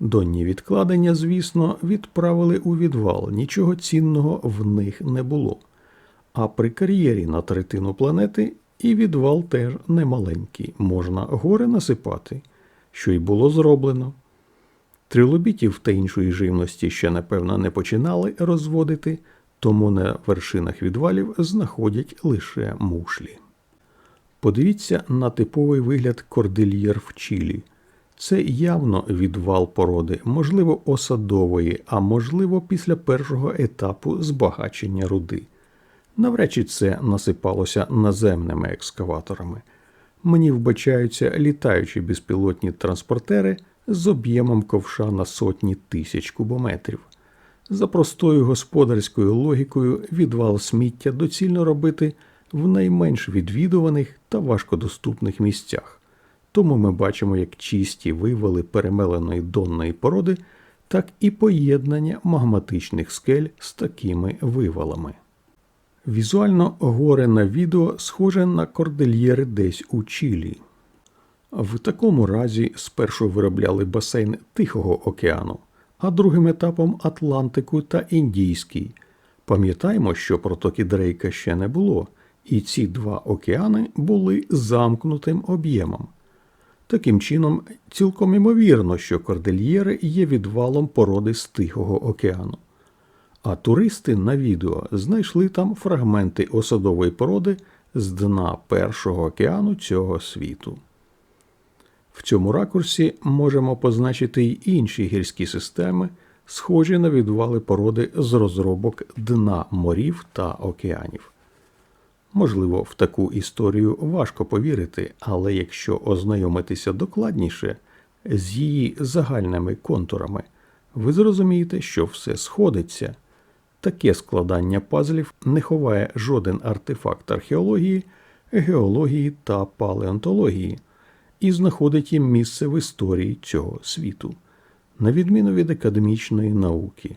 Донні відкладення, звісно, відправили у відвал, нічого цінного в них не було. А при кар'єрі на третину планети і відвал теж немаленький, можна гори насипати, що й було зроблено. Трилобітів та іншої живності ще, напевно, не починали розводити, тому на вершинах відвалів знаходять лише мушлі. Подивіться на типовий вигляд кордильєр в Чилі. Це явно відвал породи, можливо, осадової, а можливо, після першого етапу збагачення руди. Навряд чи це насипалося наземними екскаваторами. Мені вбачаються літаючі безпілотні транспортери з об'ємом ковша на сотні тисяч кубометрів. За простою господарською логікою відвал сміття доцільно робити в найменш відвідуваних та важкодоступних місцях. Тому ми бачимо як чисті вивали перемеленої донної породи, так і поєднання магматичних скель з такими вивалами. Візуально горе на відео схоже на кордильєри десь у Чилі. В такому разі спершу виробляли басейн Тихого океану, а другим етапом Атлантику та Індійський. Пам'ятаємо, що протоки Дрейка ще не було, і ці два океани були замкнутим об'ємом. Таким чином, цілком імовірно, що кордильєри є відвалом породи з Тихого океану. А туристи на відео знайшли там фрагменти осадової породи з дна першого океану цього світу. В цьому ракурсі можемо позначити й інші гірські системи, схожі на відвали породи з розробок дна морів та океанів. Можливо, в таку історію важко повірити, але якщо ознайомитися докладніше з її загальними контурами, ви зрозумієте, що все сходиться. Таке складання пазлів не ховає жоден артефакт археології, геології та палеонтології і знаходить їм місце в історії цього світу, на відміну від академічної науки.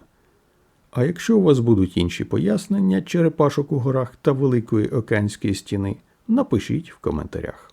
А якщо у вас будуть інші пояснення черепашок у горах та Великої океанської стіни, напишіть в коментарях.